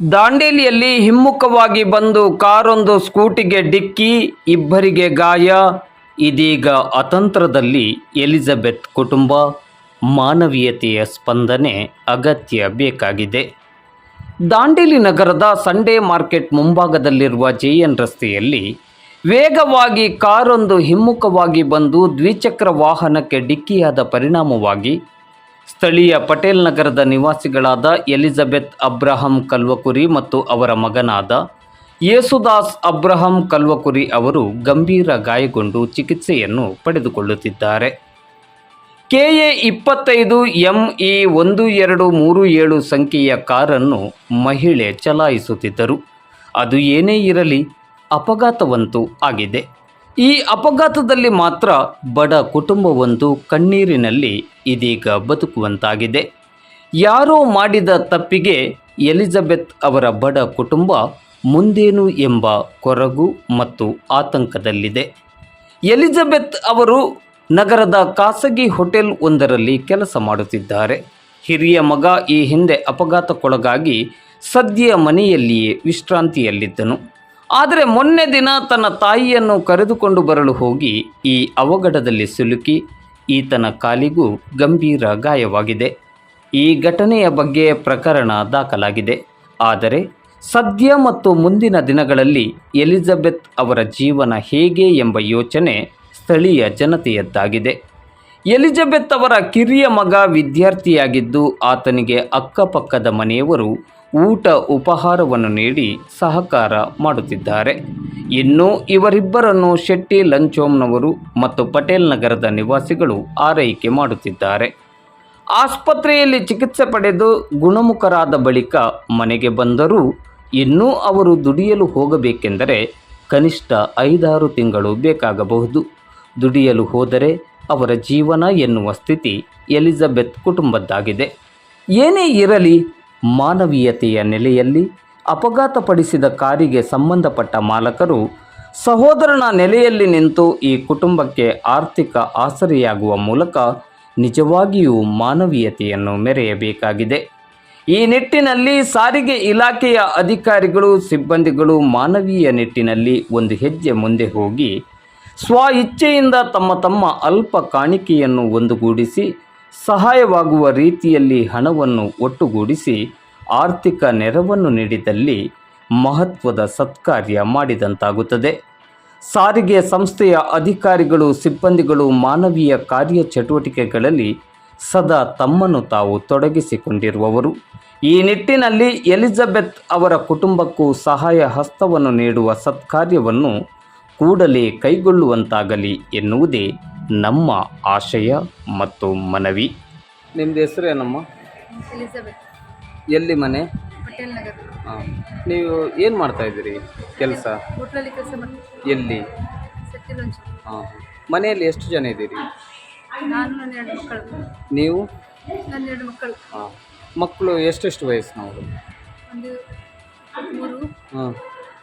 ದಾಂಡೇಲಿಯಲ್ಲಿ ಹಿಮ್ಮುಖವಾಗಿ ಬಂದು ಕಾರೊಂದು ಸ್ಕೂಟಿಗೆ ಡಿಕ್ಕಿ, ಇಬ್ಬರಿಗೆ ಗಾಯ. ಇದೀಗ ಅತಂತ್ರದಲ್ಲಿ ಎಲಿಜಬೆತ್ ಕುಟುಂಬ. ಮಾನವೀಯತೆಯ ಸ್ಪಂದನೆ ಅಗತ್ಯ ಬೇಕಾಗಿದೆ. ದಾಂಡೇಲಿ ನಗರದ ಸಂಡೇ ಮಾರ್ಕೆಟ್ ಮುಂಭಾಗದಲ್ಲಿರುವ ಜೆಎನ್ ರಸ್ತೆಯಲ್ಲಿ ವೇಗವಾಗಿ ಕಾರೊಂದು ಹಿಮ್ಮುಖವಾಗಿ ಬಂದು ದ್ವಿಚಕ್ರ ವಾಹನಕ್ಕೆ ಡಿಕ್ಕಿಯಾದ ಪರಿಣಾಮವಾಗಿ ಸ್ಥಳೀಯ ಪಟೇಲ್ ನಗರದ ನಿವಾಸಿಗಳಾದ ಎಲಿಜಬೆತ್ ಅಬ್ರಹಂ ಕಲ್ವಕುರಿ ಮತ್ತು ಅವರ ಮಗನಾದ ಯೇಸುದಾಸ್ ಅಬ್ರಹಂ ಕಲ್ವಕುರಿ ಅವರು ಗಂಭೀರ ಗಾಯಗೊಂಡು ಚಿಕಿತ್ಸೆಯನ್ನು ಪಡೆದುಕೊಳ್ಳುತ್ತಿದ್ದಾರೆ. ಕೆಎ ಇಪ್ಪತ್ತೈದು ಎಂಇ ಒಂದು ಎರಡು ಮೂರು ಏಳು ಸಂಖ್ಯೆಯ ಕಾರನ್ನು ಮಹಿಳೆ ಚಲಾಯಿಸುತ್ತಿದ್ದರು. ಅದು ಏನೇ ಇರಲಿ ಅಪಘಾತವಂತೂ ಆಗಿದೆ. ಈ ಅಪಘಾತದಲ್ಲಿ ಮಾತ್ರ ಬಡ ಕುಟುಂಬವೊಂದು ಕಣ್ಣೀರಿನಲ್ಲಿ ಇದೀಗ ಬದುಕುವಂತಾಗಿದೆ. ಯಾರೋ ಮಾಡಿದ ತಪ್ಪಿಗೆ ಎಲಿಜಬೆತ್ ಅವರ ಬಡ ಕುಟುಂಬ ಮುಂದೇನು ಎಂಬ ಕೊರಗು ಮತ್ತು ಆತಂಕದಲ್ಲಿದೆ. ಎಲಿಜಬೆತ್ ಅವರು ನಗರದ ಖಾಸಗಿ ಹೋಟೆಲ್ ಒಂದರಲ್ಲಿ ಕೆಲಸ ಮಾಡುತ್ತಿದ್ದಾರೆ. ಹಿರಿಯ ಮಗ ಈ ಹಿಂದೆ ಅಪಘಾತಕ್ಕೊಳಗಾಗಿ ಸದ್ಯ ಮನೆಯಲ್ಲಿಯೇ ವಿಶ್ರಾಂತಿಯಲ್ಲಿದ್ದನು. ಆದರೆ ಮೊನ್ನೆ ದಿನ ತನ್ನ ತಾಯಿಯನ್ನು ಕರೆದುಕೊಂಡು ಬರಲು ಹೋಗಿ ಈ ಅವಘಡದಲ್ಲಿ ಸಿಲುಕಿ ಈತನ ಕಾಲಿಗೂ ಗಂಭೀರ ಗಾಯವಾಗಿದೆ. ಈ ಘಟನೆಯ ಬಗ್ಗೆ ಪ್ರಕರಣ ದಾಖಲಾಗಿದೆ. ಆದರೆ ಸದ್ಯ ಮತ್ತು ಮುಂದಿನ ದಿನಗಳಲ್ಲಿ ಎಲಿಜಬೆತ್ ಅವರ ಜೀವನ ಹೇಗೆ ಎಂಬ ಯೋಚನೆ ಸ್ಥಳೀಯ ಜನತೆಯದ್ದಾಗಿದೆ. ಎಲಿಜಬೆತ್ ಅವರ ಕಿರಿಯ ಮಗ ವಿದ್ಯಾರ್ಥಿಯಾಗಿದ್ದು ಆತನಿಗೆ ಅಕ್ಕಪಕ್ಕದ ಮನೆಯವರು ಊಟ ಉಪಹಾರವನ್ನು ನೀಡಿ ಸಹಕಾರ ಮಾಡುತ್ತಿದ್ದಾರೆ. ಇನ್ನು ಇವರಿಬ್ಬರನ್ನು ಶೆಟ್ಟಿ ಲಂಚೋಮ್ನವರು ಮತ್ತು ಪಟೇಲ್ ನಗರದ ನಿವಾಸಿಗಳು ಆರೈಕೆ ಮಾಡುತ್ತಿದ್ದಾರೆ. ಆಸ್ಪತ್ರೆಯಲ್ಲಿ ಚಿಕಿತ್ಸೆ ಪಡೆದು ಗುಣಮುಖರಾದ ಬಳಿಕ ಮನೆಗೆ ಬಂದರೂ ಇನ್ನೂ ಅವರು ದುಡಿಯಲು ಹೋಗಬೇಕೆಂದರೆ ಕನಿಷ್ಠ ಐದಾರು ತಿಂಗಳು ಬೇಕಾಗಬಹುದು. ದುಡಿಯಲು ಹೋದರೆ ಅವರ ಜೀವನ ಎನ್ನುವ ಸ್ಥಿತಿ ಎಲಿಜಬೆತ್ ಕುಟುಂಬದ್ದಾಗಿದೆ. ಏನೇ ಇರಲಿ ಮಾನವೀಯತೆಯ ನೆಲೆಯಲ್ಲಿ ಅಪಘಾತಪಡಿಸಿದ ಕಾರಿಗೆ ಸಂಬಂಧಪಟ್ಟ ಮಾಲಕರು ಸಹೋದರನ ನೆಲೆಯಲ್ಲಿ ನಿಂತು ಈ ಕುಟುಂಬಕ್ಕೆ ಆರ್ಥಿಕ ಆಸರೆಯಾಗುವ ಮೂಲಕ ನಿಜವಾಗಿಯೂ ಮಾನವೀಯತೆಯನ್ನು ಮೆರೆಯಬೇಕಾಗಿದೆ. ಈ ನಿಟ್ಟಿನಲ್ಲಿ ಸಾರಿಗೆ ಇಲಾಖೆಯ ಅಧಿಕಾರಿಗಳು, ಸಿಬ್ಬಂದಿಗಳು ಮಾನವೀಯ ನಿಟ್ಟಿನಲ್ಲಿ ಒಂದು ಹೆಜ್ಜೆ ಮುಂದೆ ಹೋಗಿ, ಸ್ವ ಇಚ್ಛೆಯಿಂದ ತಮ್ಮ ತಮ್ಮ ಅಲ್ಪ ಕಾಣಿಕೆಯನ್ನು ಒಂದುಗೂಡಿಸಿ ಸಹಾಯವಾಗುವ ರೀತಿಯಲ್ಲಿ ಹಣವನ್ನು ಒಟ್ಟುಗೂಡಿಸಿ ಆರ್ಥಿಕ ನೆರವನ್ನು ನೀಡಿದಲ್ಲಿ ಮಹತ್ವದ ಸತ್ಕಾರ್ಯ ಮಾಡಿದಂತಾಗುತ್ತದೆ. ಸಾರಿಗೆ ಸಂಸ್ಥೆಯ ಅಧಿಕಾರಿಗಳು, ಸಿಬ್ಬಂದಿಗಳು ಮಾನವೀಯ ಕಾರ್ಯ ಚಟುವಟಿಕೆಗಳಲ್ಲಿ ಸದಾ ತಮ್ಮನ್ನು ತಾವು ತೊಡಗಿಸಿಕೊಂಡಿರುವವರು. ಈ ನಿಟ್ಟಿನಲ್ಲಿ ಎಲಿಜಬೆತ್ ಅವರ ಕುಟುಂಬಕ್ಕೂ ಸಹಾಯ ಹಸ್ತವನ್ನು ನೀಡುವ ಸತ್ಕಾರ್ಯವನ್ನು ಕೂಡಲೇ ಕೈಗೊಳ್ಳುವಂತಾಗಲಿ ಎನ್ನುವುದೇ ನಮ್ಮ ಆಶಯ ಮತ್ತು ಮನವಿ. ನಿಮ್ದು ಹೆಸರು ಏನಮ್ಮ? ಎಲಿಜಬೆತ್. ಎಲ್ಲಿ ಮನೆ? ಪಟೇಲ್ ನಗರ್. ಹಾಂ. ನೀವು ಏನು ಮಾಡ್ತಾ ಇದ್ದೀರಿ ಕೆಲಸ? ಹೋಟ್ಲಲ್ಲಿ ಕೆಲಸ ಮಾಡ್ತೀನಿ ಎಲ್ಲಿ? ಹಾಂ. ಮನೆಯಲ್ಲಿ ಎಷ್ಟು ಜನ ಇದ್ದೀರಿ? ನಾನು ನನ್ನ ಎರಡು ಮಕ್ಕಳು. ನೀವು? ನನ್ನ ಎರಡು ಮಕ್ಕಳು. ಹಾಂ. ಮಕ್ಕಳು ಎಷ್ಟೆಷ್ಟು ವಯಸ್ಸು ಒಂದು ಮೂರು ಹಾಂ.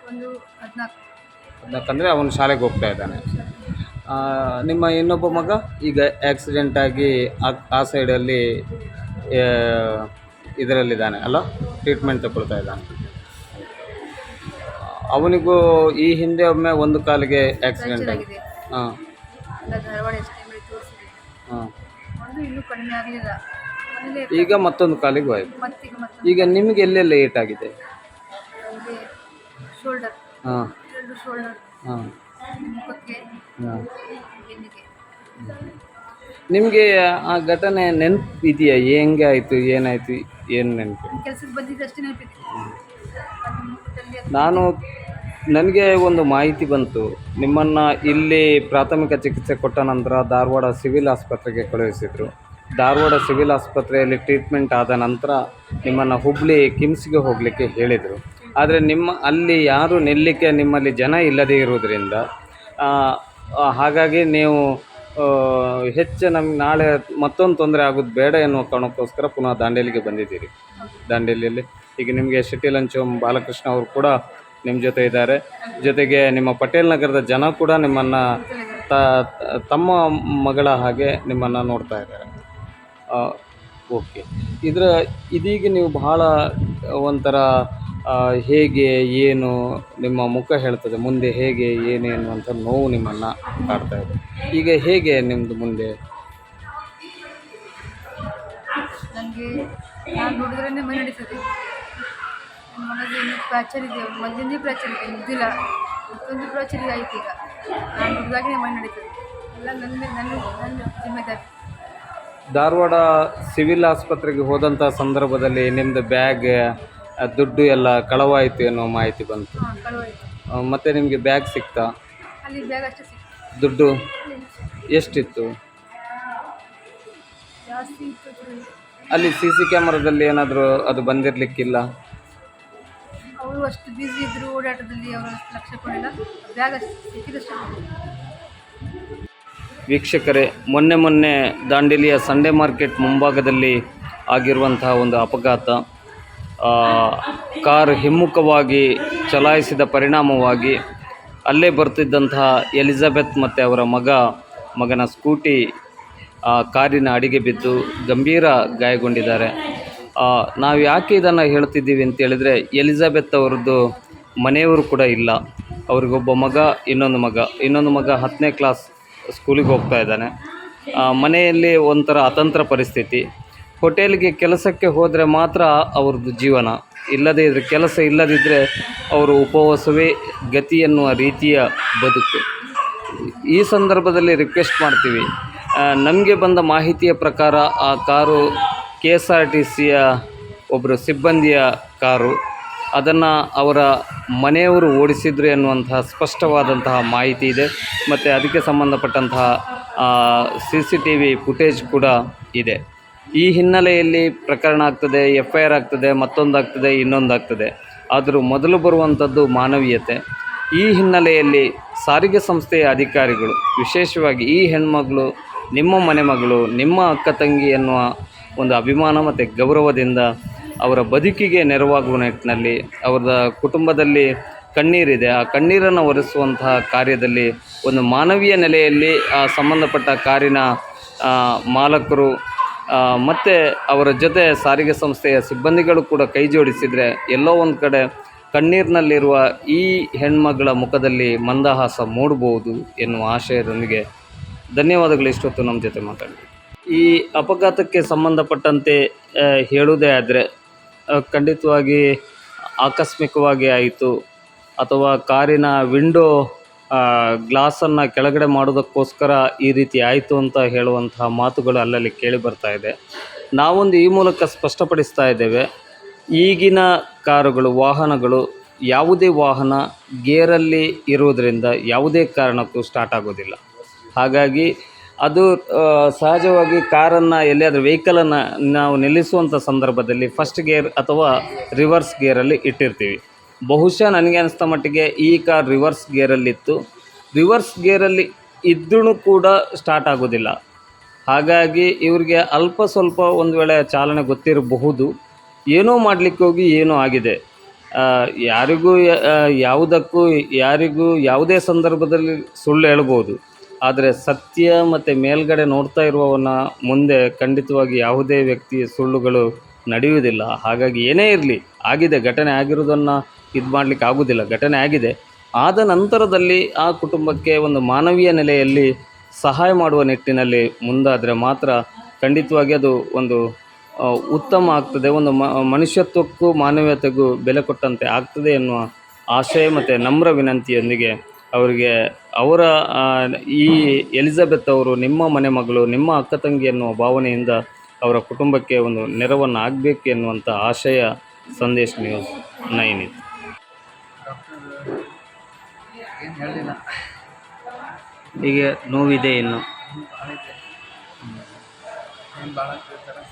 ಒಂದು ಹದಿನಾಲ್ಕು. ಯಾಕಂದರೆ ಅವನು ಶಾಲೆಗೆ ಹೋಗ್ತಾ ಇದ್ದಾನೆ. ನಿಮ್ಮ ಇನ್ನೊಬ್ಬ ಮಗ ಈಗ ಆಕ್ಸಿಡೆಂಟ್ ಆಗಿ ಆ- ಸೈಡಲ್ಲಿ ಇದರಲ್ಲಿದ್ದಾನೆ ಅಲ್ಲ ಟ್ರೀಟ್ಮೆಂಟ್ ತಗೊಳ್ತಾ ಇದ್ದಾನೆ. ಅವನಿಗೂ ಈ ಹಿಂದೆ ಒಮ್ಮೆ ಒಂದು ಕಾಲಿಗೆ ಆಕ್ಸಿಡೆಂಟ್ ಆಗಿ ಆಗಿದೆ. ಹಾಂ. ಹಾಂ. ಈಗ ಮತ್ತೊಂದು ಕಾಲಿಗೆ ಆಯಿತು. ಮತ್ತೆ ಈಗ ನಿಮಗೆ ಎಲ್ಲೆಲ್ಲ ಏಟಾಗಿದೆ? ಹಾಂ. ಹಾಂ. ಮುಖಕ್ಕೆ ಹಾಂ. ಬೆನ್ನಿಗೆ ನಿಮಗೆ ಆ ಘಟನೆ ನೆನಪು ಇದೆಯಾ ಹೆಂಗೆ ಆಯಿತು? ಏನಾಯಿತು? ಏನು ನೆನಪು? ಕೆಲಸಕ್ಕೆ ಬಂದಿದ್ದಷ್ಟೇ ನೆನಪಿದೆ. ನಾನು ನನಗೆ ಒಂದು ಮಾಹಿತಿ ಬಂತು. ನಿಮ್ಮನ್ನು ಇಲ್ಲಿ ಪ್ರಾಥಮಿಕ ಚಿಕಿತ್ಸೆ ಕೊಟ್ಟ ನಂತರ ಧಾರವಾಡ ಸಿವಿಲ್ ಆಸ್ಪತ್ರೆಗೆ ಕಳುಹಿಸಿದರು. ಧಾರವಾಡ ಸಿವಿಲ್ ಆಸ್ಪತ್ರೆಯಲ್ಲಿ ಟ್ರೀಟ್ಮೆಂಟ್ ಆದ ನಂತರ ನಿಮ್ಮನ್ನು ಹುಬ್ಳಿ ಕಿಮ್ಸ್ಗೆ ಹೋಗಲಿಕ್ಕೆ ಹೇಳಿದರು. ಆದರೆ ನಿಮ್ಮ, ಅಲ್ಲಿ ಯಾರು ನಿಲ್ಲಿಕ್ಕೆ ನಿಮ್ಮಲ್ಲಿ ಜನ ಇಲ್ಲದೇ ಇರುವುದರಿಂದ ಹಾಗಾಗಿ ನೀವು ಹೆಚ್ಚು ನಮ್ಗೆ ನಾಳೆ ಮತ್ತೊಂದು ತೊಂದರೆ ಆಗೋದು ಬೇಡ ಎನ್ನುವ ಕಾರಣಕ್ಕೋಸ್ಕರ ಪುನಃ ದಾಂಡೇಲಿಗೆ ಬಂದಿದ್ದೀರಿ. ದಾಂಡೇಲಿಯಲ್ಲಿ ಈಗ ನಿಮಗೆ ಶೆಟ್ಟಿ ಲಂಚೋಮ್ ಬಾಲಕೃಷ್ಣ ಅವರು ಕೂಡ ನಿಮ್ಮ ಜೊತೆ ಇದ್ದಾರೆ. ಜೊತೆಗೆ ನಿಮ್ಮ ಪಟೇಲ್ ನಗರದ ಜನ ಕೂಡ ನಿಮ್ಮನ್ನು ತಮ್ಮ ಮಗಳ ಹಾಗೆ ನಿಮ್ಮನ್ನು ನೋಡ್ತಾ ಇದ್ದಾರೆ. ಓಕೆ. ಇದರ, ಇದೀಗ ನೀವು ಬಹಳ ಒಂಥರ ಹೇಗೆ ಏನು ನಿಮ್ಮ ಮುಖ ಹೇಳ್ತದೆ ಮುಂದೆ ಹೇಗೆ ಏನೇನು ಅಂತ ನೋವು ನಿಮ್ಮನ್ನು ಕಾಡ್ತಾ ಇದೆ. ಈಗ ಹೇಗೆ ನಿಮ್ಮದು ಮುಂದೆ? ನನಗೆ ನಾನು ದುಡಿದ್ರೇ ಮೈ ನಡೀತದೆ. ನನ್ನ ಮಗನಿಗೆ ಇನ್ನು ಫ್ರ್ಯಾಕ್ಚರ್ ಇದೆ ಮೊದಲಿಂದೇ ಫ್ರ್ಯಾಕ್ಚರ್ ಇದೆ ಮುದ್ದಿಲ್ಲ ಮತ್ತೊಂದು ಫ್ರ್ಯಾಕ್ಚರ್ ಆಯ್ತು ಈಗ. ನಾನು ದುಡ್ದಾಗೇ ಮೈ ನಡೀತದೆ. ಎಲ್ಲ ನನ್ನ ನನ್ನ ನನ್ನ ಜಿಮ್ಮೆದಾರಿ. ಧಾರವಾಡ ಸಿವಿಲ್ ಆಸ್ಪತ್ರೆಗೆ ಹೋದಂಥ ಸಂದರ್ಭದಲ್ಲಿ ನಿಮ್ಮದು ಬ್ಯಾಗ್ ದುಡ್ಡು ಎಲ್ಲ ಕಳವಾಯಿತು ಎನ್ನುವ ಮಾಹಿತಿ ಬಂತು. ಹಾಂ ಕಳುವಾಯ್ತು. ಆ, ಮತ್ತೆ ನಿಮಗೆ ಬ್ಯಾಗ್ ಸಿಕ್ತಾ? ಅಲ್ಲಿ ಬ್ಯಾಗ್ ಅಷ್ಟೇ ಸಿಕ್ತು. ದುಡ್ಡು? ಎಷ್ಟಿತ್ತು? ಜಾಸ್ತಿ ಇತ್ತು ಅದು. ಅಲ್ಲಿ ಸಿ ಸಿ ಕ್ಯಾಮರಾದಲ್ಲಿ ಏನಾದರೂ ಅದು ಬಂದಿರಲಿಕ್ಕಿಲ್ಲ? ಅವರು ಅಷ್ಟು ಬ್ಯುಸಿ ಇದ್ದರು ಓಡಾಟದಲ್ಲಿ ಅವರು ಅಷ್ಟು ಲಕ್ಷ್ಯ ಕೊಡಲಿಲ್ಲ. ಬ್ಯಾಗ್ ಅಷ್ಟು ಸಿಕ್ಕಿದಷ್ಟು ವೀಕ್ಷಕರೇ ಮೊನ್ನೆ ಮೊನ್ನೆ ದಾಂಡೇಲಿಯ ಸಂಡೇ ಮಾರ್ಕೆಟ್ ಮುಂಭಾಗದಲ್ಲಿ ಆಗಿರುವಂತಹ ಒಂದು ಅಪಘಾತ. ಕಾರ್ ಹಿಮ್ಮುಖವಾಗಿ ಚಲಾಯಿಸಿದ ಪರಿಣಾಮವಾಗಿ ಅಲ್ಲೇ ಬರ್ತಿದ್ದಂತಹ ಎಲಿಜಬೆತ್ ಮತ್ತು ಅವರ ಮಗ ಮಗನ ಸ್ಕೂಟಿ ಆ, ಕಾರಿನ ಅಡಿಗೆ ಬಿದ್ದು ಗಂಭೀರ ಗಾಯಗೊಂಡಿದ್ದಾರೆ. ನಾವು ಯಾಕೆ ಇದನ್ನು ಹೇಳ್ತಿದ್ದೀವಿ ಅಂತೇಳಿದರೆ ಎಲಿಜಬೆತ್ ಅವರದ್ದು ಮನೆಯವರು ಕೂಡ ಇಲ್ಲ. ಅವ್ರಿಗೊಬ್ಬ ಮಗ ಇನ್ನೊಂದು ಮಗ. ಇನ್ನೊಂದು ಮಗ ಹತ್ತನೇ ಕ್ಲಾಸ್ ಸ್ಕೂಲಿಗೆ ಹೋಗ್ತಾ ಇದ್ದಾನೆ. ಮನೆಯಲ್ಲಿ ಒಂಥರ ಅತಂತ್ರ ಪರಿಸ್ಥಿತಿ. ಹೋಟೆಲ್ಗೆ ಕೆಲಸಕ್ಕೆ ಹೋದರೆ ಮಾತ್ರ ಅವ್ರದ್ದು ಜೀವನ. ಇಲ್ಲದೇ ಇದ್ದರೆ ಕೆಲಸ ಇಲ್ಲದಿದ್ದರೆ ಅವರು ಉಪವಾಸವೇ ಗತಿ ಎನ್ನುವ ರೀತಿಯ ಬದುಕು. ಈ ಸಂದರ್ಭದಲ್ಲಿ ರಿಕ್ವೆಸ್ಟ್ ಮಾಡ್ತೀವಿ. ನಮಗೆ ಬಂದ ಮಾಹಿತಿಯ ಪ್ರಕಾರ ಆ car K S R T ಸಿಯ ಒಬ್ಬರು ಸಿಬ್ಬಂದಿಯ ಕಾರು. ಅದನ್ನು ಅವರ ಮನೆಯವರು ಓಡಿಸಿದ್ರು ಎನ್ನುವಂತಹ ಸ್ಪಷ್ಟವಾದಂತಹ ಮಾಹಿತಿ ಇದೆ. ಮತ್ತು ಅದಕ್ಕೆ ಸಂಬಂಧಪಟ್ಟಂತಹ C C T V footage ಕೂಡ ಇದೆ. ಈ ಹಿನ್ನೆಲೆಯಲ್ಲಿ ಪ್ರಕರಣ ಆಗ್ತದೆ ಎಫ್ ಐ ಆರ್ ಆಗ್ತದೆ, ಮತ್ತೊಂದಾಗ್ತದೆ, ಇನ್ನೊಂದಾಗ್ತದೆ. ಆದರೂ ಮೊದಲು ಬರುವಂಥದ್ದು ಮಾನವೀಯತೆ. ಈ ಹಿನ್ನೆಲೆಯಲ್ಲಿ ಸಾರಿಗೆ ಸಂಸ್ಥೆಯ ಅಧಿಕಾರಿಗಳು, ವಿಶೇಷವಾಗಿ ಈ ಹೆಣ್ಮಗಳು, ನಿಮ್ಮ ಮನೆ ಮಗಳು ನಿಮ್ಮ ಅಕ್ಕ ತಂಗಿ ಎನ್ನುವ ಒಂದು ಅಭಿಮಾನ ಮತ್ತು ಗೌರವದಿಂದ ಅವರ ಬದುಕಿಗೆ ನೆರವಾಗುವ ನಿಟ್ಟಿನಲ್ಲಿ ಅವರ ಕುಟುಂಬದಲ್ಲಿ ಕಣ್ಣೀರಿದೆ. ಆ ಕಣ್ಣೀರನ್ನು ಒರೆಸುವಂತಹ ಕಾರ್ಯದಲ್ಲಿ ಒಂದು ಮಾನವೀಯ ನೆಲೆಯಲ್ಲಿ ಆ ಸಂಬಂಧಪಟ್ಟ ಕಾರಿನ ಮಾಲಕರು ಮತ್ತು ಅವರ ಜೊತೆ ಸಾರಿಗೆ ಸಂಸ್ಥೆಯ ಸಿಬ್ಬಂದಿಗಳು ಕೂಡ ಕೈ ಜೋಡಿಸಿದರೆ ಎಲ್ಲೋ ಒಂದು ಕಡೆ ಕಣ್ಣೀರಿನಲ್ಲಿರುವ ಈ ಹೆಣ್ಮಗಳ ಮುಖದಲ್ಲಿ ಮಂದಹಾಸ ಮೂಡಬಹುದು ಎನ್ನುವ ಆಶಯದೊಂದಿಗೆ ಧನ್ಯವಾದಗಳು. ಇಷ್ಟೊತ್ತು ನಮ್ಮ ಜೊತೆ ಮಾತಾಡಿ ಈ ಅಪಘಾತಕ್ಕೆ ಸಂಬಂಧಪಟ್ಟಂತೆ ಹೇಳುವುದೇ ಆದರೆ ಖಂಡಿತವಾಗಿ ಆಕಸ್ಮಿಕವಾಗಿ ಆಯಿತು ಅಥವಾ ಕಾರಿನ ವಿಂಡೋ ಗ್ಲಾಸನ್ನು ಕೆಳಗಡೆ ಮಾಡೋದಕ್ಕೋಸ್ಕರ ಈ ರೀತಿ ಆಯಿತು ಅಂತ ಹೇಳುವಂತಹ ಮಾತುಗಳು ಅಲ್ಲಲ್ಲಿ ಕೇಳಿ ಬರ್ತಾ ಇದೆ. ನಾವೊಂದು ಈ ಮೂಲಕ ಸ್ಪಷ್ಟಪಡಿಸ್ತಾ ಇದ್ದೇವೆ, ಈಗಿನ ಕಾರುಗಳು, ವಾಹನಗಳು ಯಾವುದೇ ವಾಹನ ಗೇರಲ್ಲಿ ಇರುವುದರಿಂದ ಯಾವುದೇ ಕಾರಣಕ್ಕೂ ಸ್ಟಾರ್ಟ್ ಆಗೋದಿಲ್ಲ. ಹಾಗಾಗಿ ಅದು ಸಹಜವಾಗಿ ಕಾರನ್ನು ಎಲ್ಲಿಯಾದರೂ ವೆಹಿಕಲನ್ನು ನಾವು ನಿಲ್ಲಿಸುವಂಥ ಸಂದರ್ಭದಲ್ಲಿ ಫಸ್ಟ್ ಗೇರ್ ಅಥವಾ ರಿವರ್ಸ್ ಗೇರಲ್ಲಿ ಇಟ್ಟಿರ್ತೀವಿ. ಬಹುಶಃ ನನಗೆ ಅನಿಸ್ದ ಮಟ್ಟಿಗೆ ಈ ಕಾರ್ ರಿವರ್ಸ್ ಗೇರಲ್ಲಿತ್ತು ರಿವರ್ಸ್ ಗೇರಲ್ಲಿ ಇದ್ದರೂ ಕೂಡ ಸ್ಟಾರ್ಟ್ ಆಗೋದಿಲ್ಲ. ಹಾಗಾಗಿ ಇವರಿಗೆ ಅಲ್ಪ ಸ್ವಲ್ಪ ಒಂದು ವೇಳೆ ಚಾಲನೆ ಗೊತ್ತಿರಬಹುದು. ಏನೋ ಮಾಡಲಿಕ್ಕೆ ಹೋಗಿ ಏನೋ ಆಗಿದೆ. ಯಾರಿಗೂ ಯಾವುದಕ್ಕೂ, ಯಾರಿಗೂ ಯಾವುದೇ ಸಂದರ್ಭದಲ್ಲಿ ಸುಳ್ಳು ಹೇಳ್ಬೋದು. ಆದರೆ ಸತ್ಯ ಮತ್ತು ಮೇಲ್ಗಡೆ ನೋಡ್ತಾ ಇರುವವನ ಮುಂದೆ ಖಂಡಿತವಾಗಿ ಯಾವುದೇ ವ್ಯಕ್ತಿಯ ಸುಳ್ಳುಗಳು ನಡೆಯುವುದಿಲ್ಲ. ಹಾಗಾಗಿ ಏನೇ ಇರಲಿ, ಆಗಿದೆ, ಘಟನೆ ಆಗಿರೋದನ್ನು ಇದು ಮಾಡಲಿಕ್ಕೆ ಆಗೋದಿಲ್ಲ. ಘಟನೆ ಆಗಿದೆ. ಆದ ನಂತರದಲ್ಲಿ ಆ ಕುಟುಂಬಕ್ಕೆ ಒಂದು ಮಾನವೀಯ ನೆಲೆಯಲ್ಲಿ ಸಹಾಯ ಮಾಡುವ ನಿಟ್ಟಿನಲ್ಲಿ ಮುಂದಾದರೆ ಮಾತ್ರ ಖಂಡಿತವಾಗಿ ಅದು ಒಂದು ಉತ್ತಮ ಆಗ್ತದೆ. ಒಂದು ಮನುಷ್ಯತ್ವಕ್ಕೂ ಮಾನವೀಯತೆಗೂ ಬೆಲೆ ಕೊಟ್ಟಂತೆ ಆಗ್ತದೆ ಎನ್ನುವ ಆಶಯ ಮತ್ತು ನಮ್ರ ವಿನಂತಿಯೊಂದಿಗೆ ಅವರಿಗೆ ಅವರ ಈ ಎಲಿಜಬೆತ್ ಅವರು, ನಿಮ್ಮ ಮನೆ ಮಗಳು, ನಿಮ್ಮ ಅಕ್ಕ ತಂಗಿ ಎನ್ನುವ ಭಾವನೆಯಿಂದ ಅವರ ಕುಟುಂಬಕ್ಕೆ ಒಂದು ನೆರವನ್ನು ಆಗಬೇಕು ಎನ್ನುವಂಥ ಆಶಯ ಸಂದೇಶ್ ನ್ಯೂಸ್ ನೈನ್ ಏನು ಹೇಳಲಿಲ್ಲ. ಈಗ ನೋವಿದೆ ಇನ್ನು. ಏನು ಭಾಳ ಕೇಳ್ತಾರೆ?